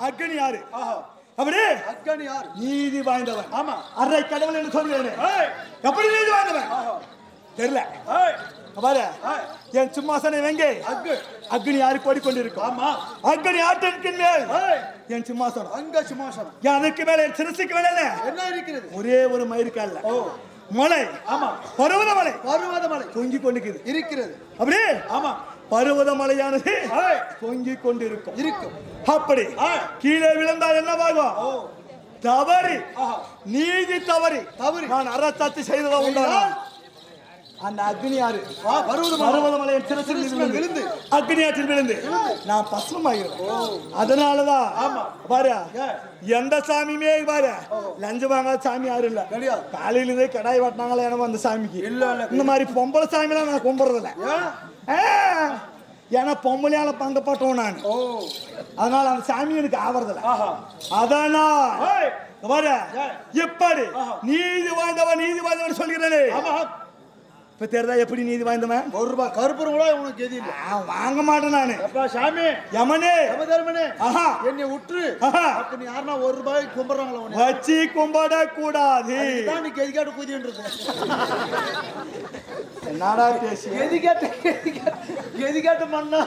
அக்கனி யாரு ஆஹா. அப்படி? அக்கனி யார் நீதி வாய்ந்தவன். ஆமா. அரை கடவுள் என்று சொல்கிறேன் எப்படி நீதி வாய்ந்தவன்? தெரியல. பாரு. என் சிம்மாசனம் எங்கே அக்னி. யாரு கோடிக்கொண்டிருக்கும் ஆமா. அக்னி ஆட்டத்தின் மேல். என் சிம்மாசனம் அங்க சிம்மாசனம் அதுக்கு மேல என் சிரசுக்கு மேல என்ன? இருக்கிறது? ஒரே ஒரு கால்ல. ஓ. மலை. ஆமா பருவத மலை. பருவத மலை. தொங்கிக் கொண்டிருக்குது. இருக்கிறது. அப்படி? ஆமா. பருவத மலையானது தொங்கிக் கொண்டிருக்கும். இருக்கும். அப்படி. கீழே விழுந்தால் என்ன பாகம் ஓ. தவறி. நீதி தவறி. தவறி. நான் அறத்தாச்சு செய்ததா உண்டா செய்தால்? அந்த அக்னி யாரு ஆ பருவத மலை. பருவத மலையின் சிரசில் சிரசில் விழுந்து. விழுந்து. அக்னி ஆற்றில் விழுந்து. நான் பசுமாகிறேன் அதனாலதான் ஆமா. பாரு? எந்த சாமியுமே பாரு லஞ்சம் வாங்காத சாமி யாரும் இல்ல. கிடையாது. காலையில இருந்தே கடாய் வெட்டினாங்களே என்னமோ அந்த சாமிக்கு. இல்ல. இந்த மாதிரி பொம்பளை சாமிலாம் நான் கும்பிடுறது இல்ல ஏன் ஆ, ஏன்னா பொம்பளையால பங்கப்பட்டவன் நான். அதனால அந்த சாமி எனக்கு ஆவறதில்ல. பாரு ஏய். எப்படி. நீதி வாய்ந்தவன் நீதி வாய்ந்தவன் சொல்கிறேனே. இப்ப தெரியுதா எப்படி நீதி வாய்ந்தவன்? ஒரு ரூபாய் கருப்பூரம் கூட உனக்கு எது இல்ல. வாங்க மாட்டேன் நானு. அப்பா சாமி? யமனே. யமதர்மனே ஆஹா. என்னை உற்று. ஆஹா. அப்ப நீ யாருன்னா ஒரு ரூபாய் கும்பிடுறாங்களா உன்னை? வச்சு கும்பிட கூடாது தான் நீ கெதிக்காட்டு குதின்றது என்னடா பேசி கெதிக்காட்டு கெதிக்காட்டு கெதிக்காட்டு மண்ணா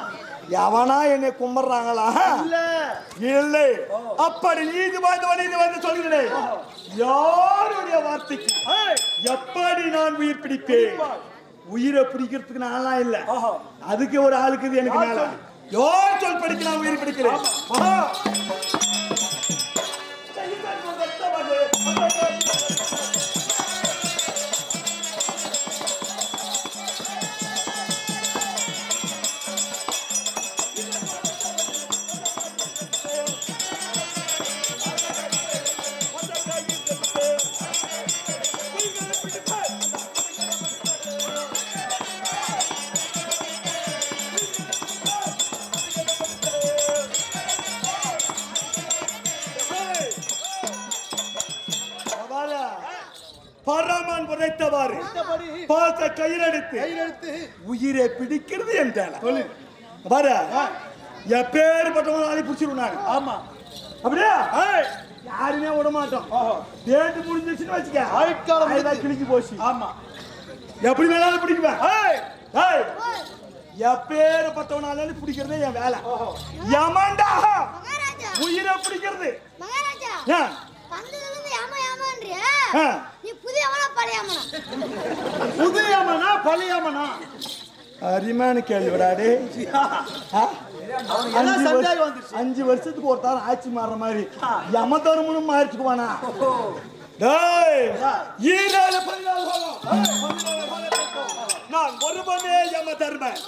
எவனா என்னை கும்பிடுறாங்களா? இல்ல. அப்படி நீதி வாய்ந்தவன் நீதி வாய்ந்து சொல்கிறேன் யாருடைய வார்த்தைக்கு எப்படி நான் உயிர் பிடிப்பேன்? உயிரை பிடிக்கிறதுக்கு நான்லாம் இல்ல. அதுக்கு ஒரு ஆளுக்கு இது எனக்கு மேல. யார் சொல் படிக்க நான் உயிர் பிடிக்கிறேன்? மத்தபடி பாச கயிறெடுத்து கையில் எடுத்து உயிரை பிடிக்கிறது என்றால சொல்லு. பாரு எப்பேற்பட்டவன் அதை பிடிச்சிருவேன் நான் ஆமா. அப்படியா? யாருமே விட மாட்டோம். டேட்டு முடிஞ்சிச்சுன்னு வச்சுக்க. ஆயுட்காலம் அதுதான் முடிஞ்சு. கிழிஞ்சு போச்சு. ஆமா. எப்படி வேணாலும் பிடிக்குவேன். எப்பேற்பட்டவனாலும் பிடிக்கிறதே என் வேலை. மகாராஜா. உயிரை பிடிக்கிறது. மகாராஜா. பழையமனா அரிமான கேள்விடாடே அஞ்சு வருஷத்துக்கு ஒரு தாரம் ஆட்சி மாறுற மாதிரி. யம தருமனும் மாறிச்சுக்குவானா? டேய் ஈரால பதினாலு. நான் ஒருவனே யம தர்மன்.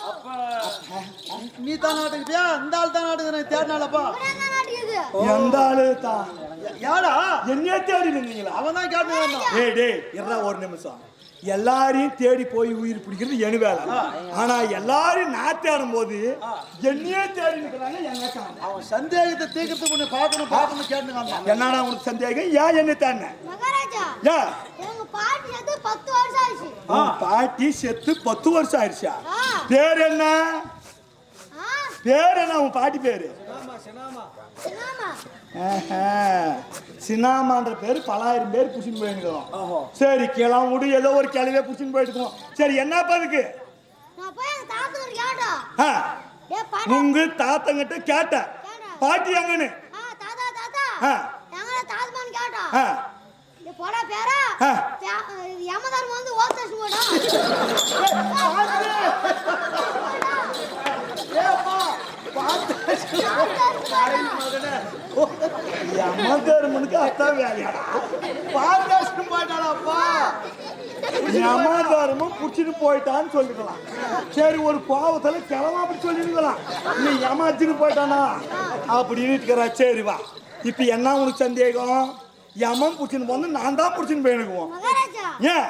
நீ தான் நாட்டுக்கிட்டியா இந்த ஆள் தான் நாட்டுக்கு தேடினாலப்பா எந்த ஆளு தான்? யாடா என்னையே தேடி நின்றீங்களா அவன் தான் கேட்டு வந்தான். டேய் டேய் இருடா ஒரு நிமிஷம். எல்லாரையும் தேடி போய் உயிர் பிடிக்கிறது என் வேலை. ஆனா எல்லாரையும் நான் தேடும் போது என்னையே தேடி என்ன அவன் சந்தேகத்தை தீர்க்கறதுக்கு உன்னை பார்க்கணும் பார்க்கணும் கேட்டு வந்தான் என்னடா உனக்கு சந்தேகம்? ஏன் என்ன எங்க பாட்டி செத்து பத்து வருஷம் ஆயிடுச்சா. பேர் என்ன? ஆ. பேர் என்ன உன் பாட்டி பேரு? சின்னாமான்ற பேர் பலாயிரம் பேர் புடிச்சுன்னு போயிருக்கிறோம். ஓஹோ சரி கிளம்ப விடு ஏதோ ஒரு கிளவியே புடிச்சுன்னு போயிருக்கோம் சரி ஏ பாட்டி உங்க தாத்தங்கிட்ட கேட்ட. பாட்டி எங்கன்னு? போடா பேரா. யமதர்மம் வந்து யமதர்மனுக்கு அத்தான் வேலையாடா பாதுகாப்பு போயிட்டாடாப்பா யமதர்மம் புடிச்சிட்டு போயிட்டான்னு சொல்லிக்கலாம். சரி ஒரு பாவத்துல கிளம்ப அப்படி சொல்லிருக்கலாம். நீ யமாச்சிட்டு போயிட்டானா? அப்படின்னு இருக்கிறா சரி வா. இப்ப என்ன உனக்கு சந்தேகம்? யமன் புடிச்சுன்னு போந்து நான் தான் புடிச்சுன்னு போயிருக்குவோம் ஏன்?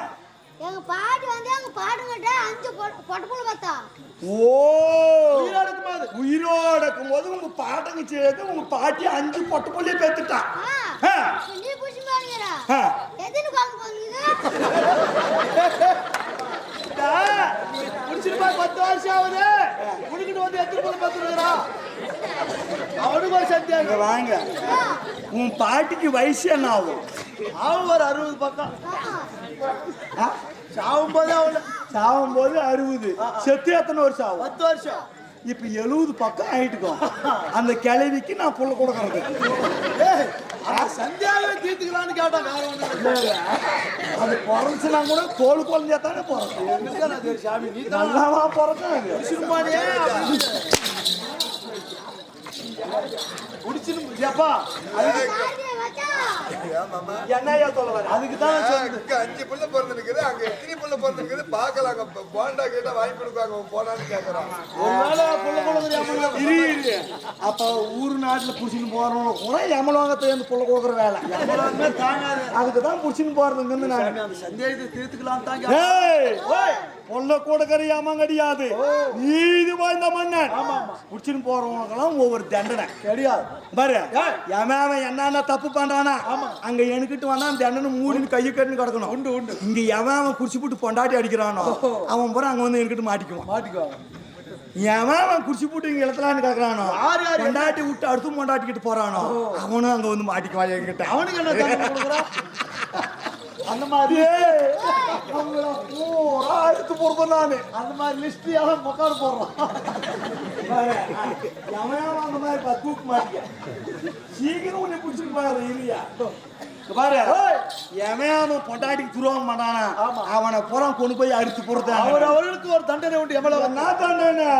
எங்க பாட்டி வந்து எங்க பாட்டுங்கிட்ட அஞ்சு பொட்டப்புள்ள பார்த்தா. ஓ! உயிரோட இருக்கும்போது உயிரோட இருக்கும்போது உங்க பாட்டங்க சேர்த்து உங்க பாட்டி அஞ்சு பொட்டு புள்ளிய பெத்துட்டா. நீ புடிச்சு பாருங்கடா. ஆ. எதுன்னு போகுது முடிச்சிட்டு போய் பத்து வருஷம் ஆகுது. முடிக்கிட்டு வந்து எத்தனை பத்து ரூபா அவனுக்கு ஒரு வாங்க. உன் பாட்டிக்கு வயசு என்ன ஆகும்? அவன் ஒரு அறுபது பக்கம் ஆ? சாவும் போது அவள சாகும் போது அறுபது செத்து எத்தனை வருஷம் ஆகும்? பத்து வருஷம். இப்ப எழுபது பக்கம் ஆயிட்டுக்கும் அந்த கிழவிக்கு நான் புள்ள கொடுக்கறது. ஏய், அந்த சந்தியாவே தீர்த்துக்கலான்னு கேட்டான் வேற ஒண்ணு. அது பிறந்துச்சுன்னா கூட தோல் குழந்தையா தானே பிறக்கும். சாமி நீ தான். நல்லாவா பிறக்கும் அது? குடிச்சிருமாடியே என்னையா சொல்ல வர அதுக்கு தான் இங்க அஞ்சு புள்ள பிறந்திருக்குது அங்க எத்தனை புள்ள பிறந்திருக்குது பாக்கலாங்க போண்டா கேட்டா வாங்கி கொடுப்பாங்க போனான்னு கேக்குறான். ஒருவேளை புள்ள கொடுக்குறியாம இரு இரு. அப்ப ஊர் நாட்டுல புடிச்சுன்னு போறவங்க கூட எமலோகத்தை வந்து புள்ள கொடுக்குற வேலை. அதுக்கு தான் புடிச்சுன்னு போறதுங்கன்னு நான் அந்த சந்தேகத்தை தீர்த்துக்கலாம். ஏய் பொல்ல கொடுக்கற ஏமாங்க கிடையாது. நீதி வாய்ந்த மன்னன். புடிச்சுன்னு போறவங்களுக்கெல்லாம் ஒவ்வொரு தண்டனை. கிடையாது பாரு எவன் என்னென்ன தப்பு பண்றானா அங்க எனக்கிட்டு வந்தா தண்டனை மூடின்னு கையை கட்டுன்னு கிடக்கணும். உண்டு உண்டு. இங்க எவன் அவன் குடிச்சு போட்டு பொண்டாட்டி அடிக்கிறானோ அவன் பூரா அங்க வந்து எனக்கிட்டு மாட்டிக்குவான். மாட்டிக்குவாங்க எவன் அவன் குடிச்சு போட்டு இங்க இடத்துலான்னு கிடக்குறானோ பொண்டாட்டி விட்டு அடுத்து பொண்டாட்டிக்கிட்டு போறானோ அவனும் அங்க வந்து மாட்டிக்குவான் என்கிட்ட. அவனுக்கு என்ன அந்த மாதிரி அவங்கள பூரா அழுத்து போடுறேன் நானு. அந்த மாதிரி லிஸ்ட் யாரும் முக்காடு போடுறான்? எவன் அவன் அந்த மாதிரி பா, தூக்கு மாட்டிக்க. சீக்கிரம் உன்னை பிடிச்சிட்டு பாரு இல்லையா பாரு எவன் பொண்டாட்டிக்கு துரோகம் பண்ணானா அவனை பூரா கொண்டு போய் அறுத்து போடுறது அவர் அவர்களுக்கு ஒரு தண்டனை உண்டு எவ்வளவு? என்ன தண்டனை?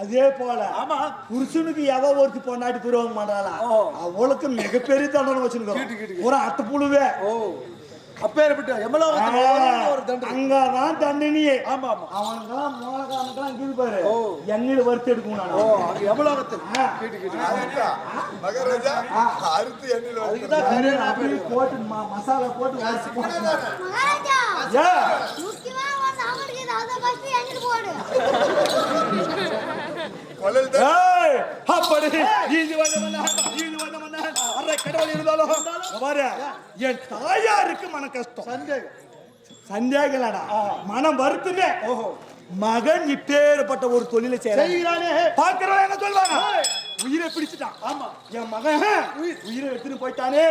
அதே போல ஆமா. புருஷனுக்கு எவ ஒருத்தி பொண்டாட்டி துரோகம் ஓ. அவளுக்கு மிகப்பெரிய தண்டனை வச்சிருக்கோம் ஒரு அட்டை புழுவே. ஓ. அப்பேற்பட்ட எவ்வளவு ஒரு தண்டனை. அங்கதான் தண்டனையே. ஆமா ஆமா. அவனுக்கெல்லாம் மூலக்காரனுக்கெல்லாம் இருக்குது பாரு ஓ. எண்ணெயில வறுத்து எடுக்கணும் ஓ நான் அங்க எவ்வளவு ஆ. கேட்டு கேட்டு. மகாராஜா அறுத்து கரையான அப்படியே போட்டு ம- மசாலா போட்டு வறுத்து போட்டு மகாராஜா. ஏ. முக்கியமா வந்து அவனுக்கு ஃபர்ஸ்ட் போடு. தான். அப்படி. கடவுள் இருந்தாலும் பாரு, என் தாயாருக்கு மன கஷ்டம். சந்தேகம் சந்தேகலடா மனம் வருத்துமே. மகன் இப்பேற்பட்ட ஒரு தொழிலை செய்யறான். பாக்குறவன் என்ன சொல்லுவாங்க உயிரை பிடிச்சிட்டான். ஆமா. என் மகன் உயிரை. எடுத்துட்டு போயிட்டானே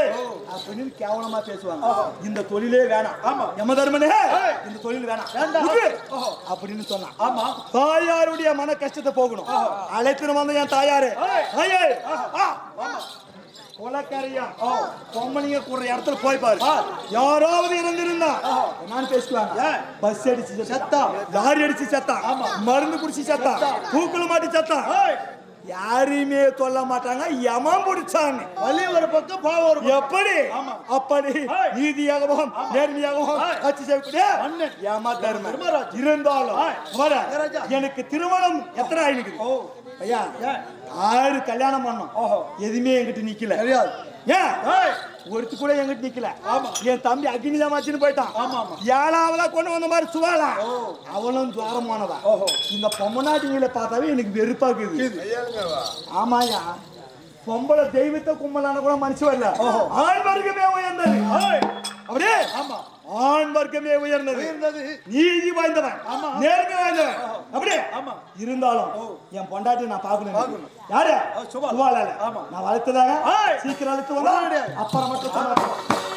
அப்படின்னு கேவலமா பேசுவாங்க. இந்த தொழிலே வேணாம். ஆமா. யம தர்மனே இந்த தொழில் வேணாம். அப்படின்னு சொன்னான். ஆமா. தாயாருடைய மன கஷ்டத்தை போகணும். அழைத்துன்னு வந்த என் தாயாரு. குலக்கரையா? பொம்மனிங்க கூடுற இடத்துல போய் பாரு. யாராவது இருந்திருந்தா. நான் பேசுவாங்க பஸ் அடிச்சு செத்தா. லாரி அடிச்சு செத்தா? மருந்து குடிச்சு செத்தா? தூக்குல மாட்டி செத்தா? யாரையுமே சொல்ல மாட்டாங்க. யமம் பிடிச்சான்னு வலி ஒரு பக்கம் பாவம் ஒரு எப்படி? அப்படி நீதியாகவும் நேர்மையாகவும் ஆட்சி செய்யக்கூடிய தர்மம் தர்மராஜ். இருந்தாலும். எனக்கு திருமணம் எத்தனை ஆயிருக்கு ஓ. ஐயா? ஆறு கல்யாணம் பண்ணோம். ஓஹோ. எதுவுமே என்கிட்ட நிக்கல. தெரியாது. ஏன் ஒருத்தி கூட என்கிட்ட நிக்கல. ஆமா. என் தம்பி அக்னி தாமாச்சின்னு போயிட்டான். ஆமா, ஆமா. ஏழாவதா கொண்டு வந்த மாதிரி சுவாலா அவளும் துவாரமானதா ஓஹோ. இந்த பொம்மநாட்டிகளை பார்த்தாவே எனக்கு வெறுப்பாக்குது ஆமாயா பொம்பளை தெய்வத்தை கும்பலான கூட மனுஷ வரல. ஆண் வர்க்கமே ஆண் வர்க்கமே உயர்ந்தது நீதி வாய்ந்தவன் ஆமா. நேர்மை வாய்ந்தவன் அப்படியே ஆமா. இருந்தாலும் என் பொண்டாட்டி நான் பார்க்கணும் பார்க்கணும். யாரு சுபா. சுபாலால ஆமா. நான் வளர்த்ததாக. சீக்கிரம் அழுத்து வந்தா. அப்புறம் மட்டும்